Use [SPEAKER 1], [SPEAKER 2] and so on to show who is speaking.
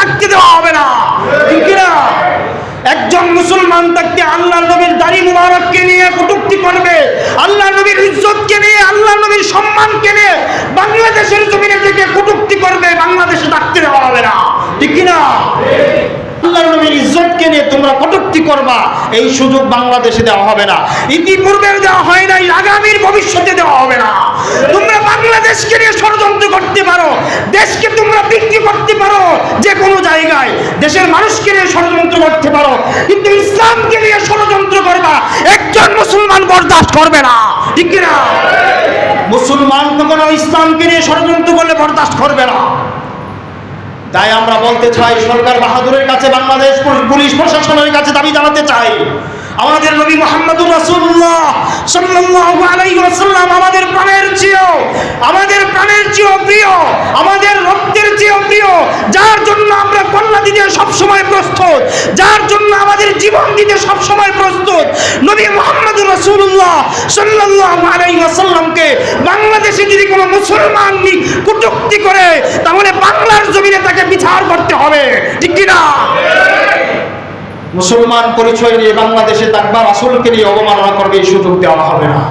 [SPEAKER 1] থাকতে দেওয়া হবে না। ঠিক না একজন মুসলমান তাকে আল্লাহ নবীর দাড়ি মুবারককে নিয়ে কটূক্তি করবে। আল্লাহ নবীর ইজ্জতকে নিয়ে, আল্লাহ নবীর সম্মানকে নিয়ে বাংলাদেশের জমিনে থেকে কটূক্তি করবে, বাংলাদেশে থাকতে দেওয়া হবে না। ঠিক না আল্লাহ নবীর ইজ্জতকে নিয়ে তোমরা কটুক্তি করবা, এই সুযোগ বাংলাদেশে দেওয়া হবে না। ইতিপূর্বে দেওয়া হয় নাই, আগামীর ভবিষ্যতে দেওয়া হবে না। তোমরা বাংলাদেশকে নিয়ে ষড়যন্ত্র করতে পারো। করতে পারো, যে কোনো জায়গায়। দেশের মানুষকে নিয়ে ষড়যন্ত্র করতে পারো, কিন্তু ইসলামকে নিয়ে ষড়যন্ত্র করবা, একজন মুসলমান বরদাস্ত করবে না। ঠিক কি না মুসলমান কখনো ইসলামকে নিয়ে ষড়যন্ত্র করলে বরদাস্ত করবে না। তাই আমরা বলতে চাই, সরকার বাহাদুরের কাছে, বাংলাদেশ পুলিশ- পুলিশ প্রশাসনের কাছে দাবি জানাতে চাই। আমাদের নবী মোহাম্মদুর রাসূলুল্লাহ সাল্লাল্লাহু আলাইহি ওয়াসাল্লাম আমাদের প্রাণের চেয়েও, আমাদের প্রাণের চেয়েও প্রিয়, আমাদের রক্তের চেয়েও প্রিয় যার জন্য আমরা কন্যা দিতে সব সময় প্রস্তুত, যার জন্য আমাদের জীবন দিতে সব সময় প্রস্তুত। নবী মোহাম্মদুর রাসূলুল্লাহ সাল্লাল্লাহু আলাইহি ওয়াসাল্লামকে বাংলাদেশে যদি কোনো মুসলমান কটূক্তি করে, তাহলে বাংলার জমিনে তাকে বিচার করতে হবে। ঠিক কি না? মুসলমান পরিচয় নিয়ে বাংলাদেশে তাকবার আসলকে নিয়ে অবমাননা করবে এই সুযোগ দেওয়া হবে না।